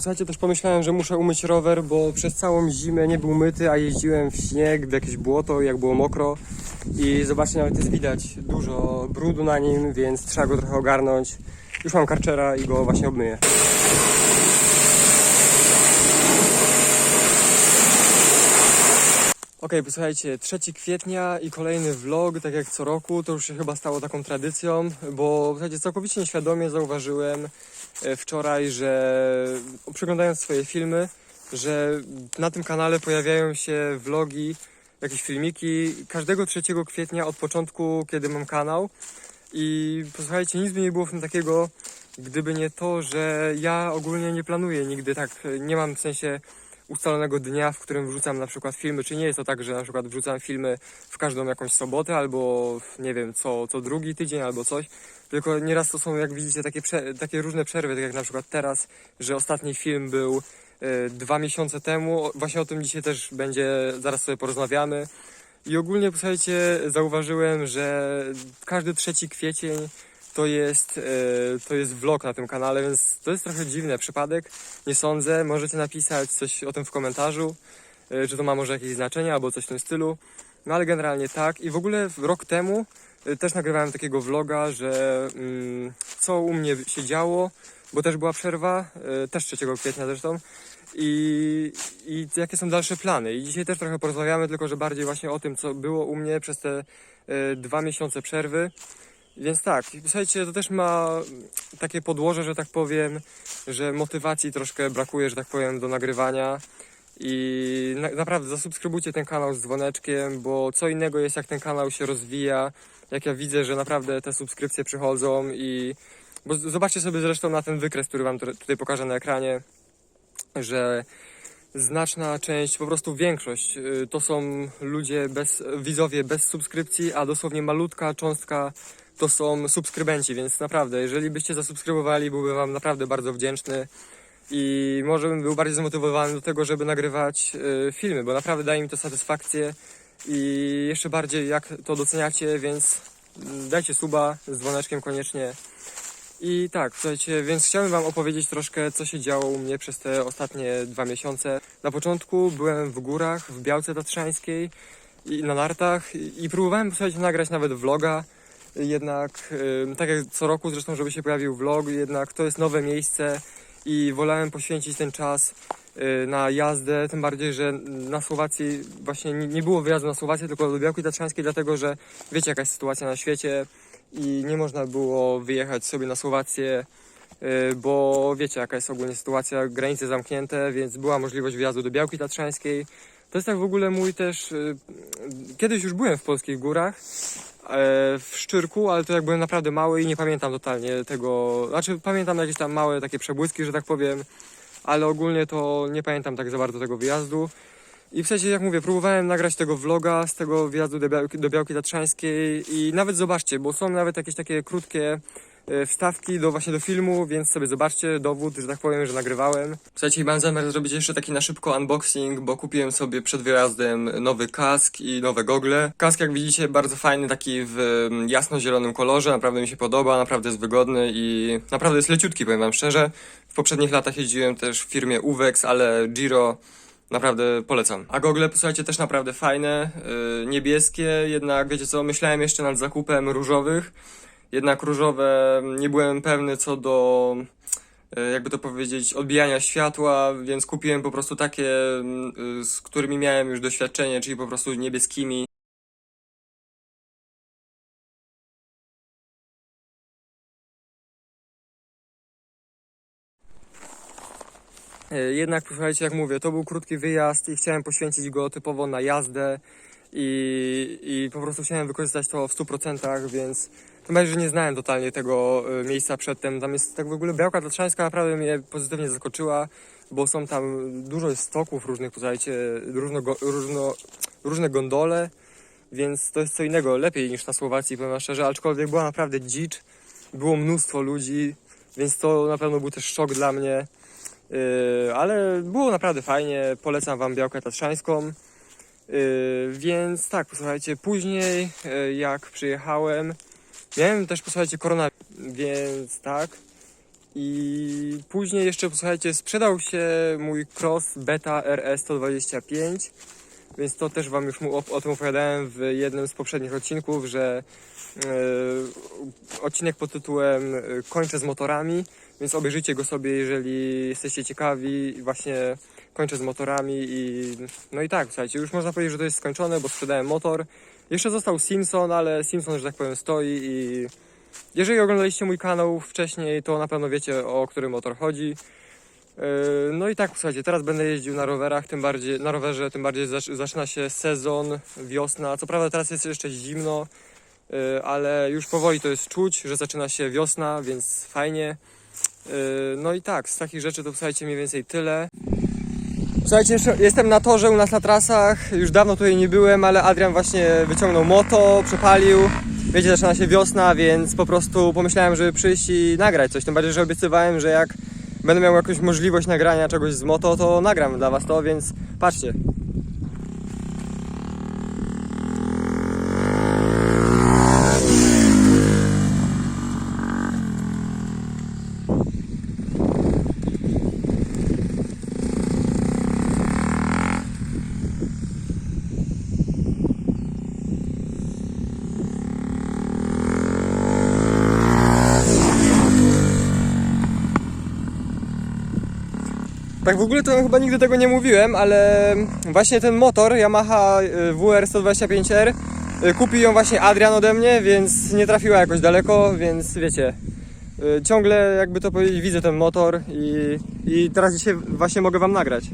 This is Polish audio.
Słuchajcie, też pomyślałem, że muszę umyć rower, bo przez całą zimę nie był myty, a jeździłem w śnieg, w jakieś błoto, jak było mokro. I zobaczcie, nawet jest widać dużo brudu na nim, więc trzeba go trochę ogarnąć. Już mam karczera i go właśnie obmyję. Okej, posłuchajcie, 3 kwietnia i kolejny vlog, tak jak co roku, to już się chyba stało taką tradycją, bo słuchajcie, całkowicie nieświadomie zauważyłem wczoraj, że przeglądając swoje filmy, że na tym kanale pojawiają się vlogi, jakieś filmiki każdego 3 kwietnia od początku, kiedy mam kanał. I posłuchajcie, nic by nie było w tym takiego, gdyby nie to, że ja ogólnie nie planuję nigdy tak, nie mam w sensie ustalonego dnia, w którym wrzucam na przykład filmy, czy nie jest to tak, że na przykład wrzucam filmy w każdą jakąś sobotę, albo nie wiem, co, co drugi tydzień, albo coś, tylko nieraz to są, jak widzicie, takie, takie różne przerwy, tak jak na przykład teraz, że ostatni film był e, dwa miesiące temu, właśnie o tym dzisiaj też będzie, zaraz sobie porozmawiamy. I ogólnie, posłuchajcie, zauważyłem, że każdy trzeci kwiecień to jest, e, to jest vlog na tym kanale, więc to jest trochę dziwny przypadek. Nie sądzę. Możecie napisać coś o tym w komentarzu, e, czy to ma może jakieś znaczenie albo coś w tym stylu. No ale generalnie tak. I w ogóle rok temu e, też nagrywałem takiego vloga, że mm, co u mnie się działo, bo też była przerwa, też 3 kwietnia zresztą. I, I jakie są dalsze plany. I dzisiaj też trochę porozmawiamy, tylko że bardziej właśnie o tym, co było u mnie przez te dwa miesiące przerwy. Więc tak, słuchajcie, to też ma takie podłoże, że tak powiem, że motywacji troszkę brakuje, że tak powiem, do nagrywania. I na, naprawdę zasubskrybujcie ten kanał z dzwoneczkiem, bo co innego jest jak ten kanał się rozwija, jak ja widzę, że naprawdę te subskrypcje przychodzą i bo zobaczcie sobie zresztą na ten wykres, który wam tu- tutaj pokażę na ekranie, że znaczna część, po prostu większość y, to są ludzie bez, widzowie bez subskrypcji, a dosłownie malutka cząstka to są subskrybenci, więc naprawdę, jeżeli byście zasubskrybowali, byłbym wam naprawdę bardzo wdzięczny i może bym był bardziej zmotywowany do tego, żeby nagrywać y, filmy, bo naprawdę daje mi to satysfakcję i jeszcze bardziej jak to doceniacie, więc mm, dajcie suba z dzwoneczkiem koniecznie. I tak, słuchajcie, więc chciałem Wam opowiedzieć troszkę, co się działo u mnie przez te ostatnie dwa miesiące. Na początku byłem w górach, w Białce Tatrzańskiej i na nartach i, i próbowałem, słuchajcie, nagrać nawet vloga. Jednak, tak jak co roku zresztą, żeby się pojawił vlog, jednak to jest nowe miejsce i wolałem poświęcić ten czas y, na jazdę, tym bardziej, że na Słowacji właśnie nie, było wyjazdu na Słowację, tylko do Białki Tatrzańskiej, dlatego że wiecie jaka jest sytuacja na świecie i nie można było wyjechać sobie na Słowację, y, bo wiecie jaka jest ogólnie sytuacja, granice zamknięte, więc była możliwość wyjazdu do Białki Tatrzańskiej. To jest tak w ogóle mój też, y, kiedyś już byłem w polskich górach, e, w Szczyrku, ale to jak byłem naprawdę mały i nie pamiętam totalnie tego, znaczy pamiętam jakieś tam małe takie przebłyski, że tak powiem, ale ogólnie to nie pamiętam tak za bardzo tego wyjazdu. I w sensie, jak mówię, próbowałem nagrać tego vloga z tego wyjazdu do Białki, do Białki Tatrzańskiej i nawet zobaczcie, bo są nawet jakieś takie krótkie e, wstawki do właśnie do filmu, więc sobie zobaczcie dowód, że tak powiem, że nagrywałem. Słuchajcie, mam zamiar zrobić jeszcze taki na szybko unboxing, bo kupiłem sobie przed wyjazdem nowy kask i nowe gogle. Kask, jak widzicie, bardzo fajny, taki w mm, jasno-zielonym kolorze, naprawdę mi się podoba, naprawdę jest wygodny i naprawdę jest leciutki, powiem wam szczerze. W poprzednich latach jeździłem też w firmie Uwex, ale Giro Naprawdę polecam. A gogle, posłuchajcie, też naprawdę fajne, yy, niebieskie, jednak wiecie co, myślałem jeszcze nad zakupem różowych, jednak różowe nie byłem pewny co do, yy, jakby to powiedzieć, odbijania światła, więc kupiłem po prostu takie, yy, z którymi miałem już doświadczenie, czyli po prostu niebieskimi. E, Jednak, słuchajcie, jak mówię, to był krótki wyjazd i chciałem poświęcić go typowo na jazdę i, i po prostu chciałem wykorzystać to w 100%, więc tym bardziej, że nie znałem totalnie tego e, miejsca przedtem. Tam jest tak w ogóle Białka Tatrzańska naprawdę mnie pozytywnie zaskoczyła, bo są tam dużo stoków różnych, słuchajcie, różno, różno, różne gondole, więc to jest co innego, lepiej niż na Słowacji, powiem szczerze, aczkolwiek była naprawdę dzicz, było mnóstwo ludzi, więc to na pewno był też szok dla mnie. Yy, ale było naprawdę fajnie. Polecam Wam Białkę Tatrzańską. Yy, więc tak, posłuchajcie, później yy, jak przyjechałem, miałem też, posłuchajcie, korona, więc tak. I później jeszcze, posłuchajcie, sprzedał się mój Cross Beta RS 125, więc to też Wam już mu o, o tym opowiadałem w jednym z poprzednich odcinków, że e, odcinek pod tytułem e, Kończę z motorami, więc obejrzyjcie go sobie, jeżeli jesteście ciekawi. Właśnie kończę z motorami i no i tak, słuchajcie, już można powiedzieć, że to jest skończone, bo sprzedałem motor. Jeszcze został Simpson, ale Simpson, że tak powiem, stoi i jeżeli oglądaliście mój kanał wcześniej, to na pewno wiecie o który motor chodzi. Yy, No i tak, słuchajcie, teraz będę jeździł na rowerach, tym bardziej, na rowerze, tym bardziej zac- zaczyna się sezon, wiosna. Co prawda teraz jest jeszcze zimno, yy, ale już powoli to jest czuć, że zaczyna się wiosna, więc fajnie. Yy, No i tak, z takich rzeczy to słuchajcie mniej więcej tyle. Słuchajcie, jestem na torze u nas na trasach, już dawno tutaj nie byłem, ale Adrian właśnie wyciągnął moto, przepalił. Wiecie, zaczyna się wiosna, więc po prostu pomyślałem, żeby przyjść i nagrać coś. Tym bardziej, że obiecywałem, że jak będę miał jakąś możliwość nagrania czegoś z moto, to nagram dla Was to, więc patrzcie. Tak w ogóle to chyba nigdy tego nie mówiłem, ale właśnie ten motor Yamaha y, WR125R y, kupił ją właśnie Adrian ode mnie, więc nie trafiła jakoś daleko, więc wiecie, y, ciągle jakby to powiedzieć widzę ten motor i, i teraz dzisiaj właśnie mogę wam nagrać.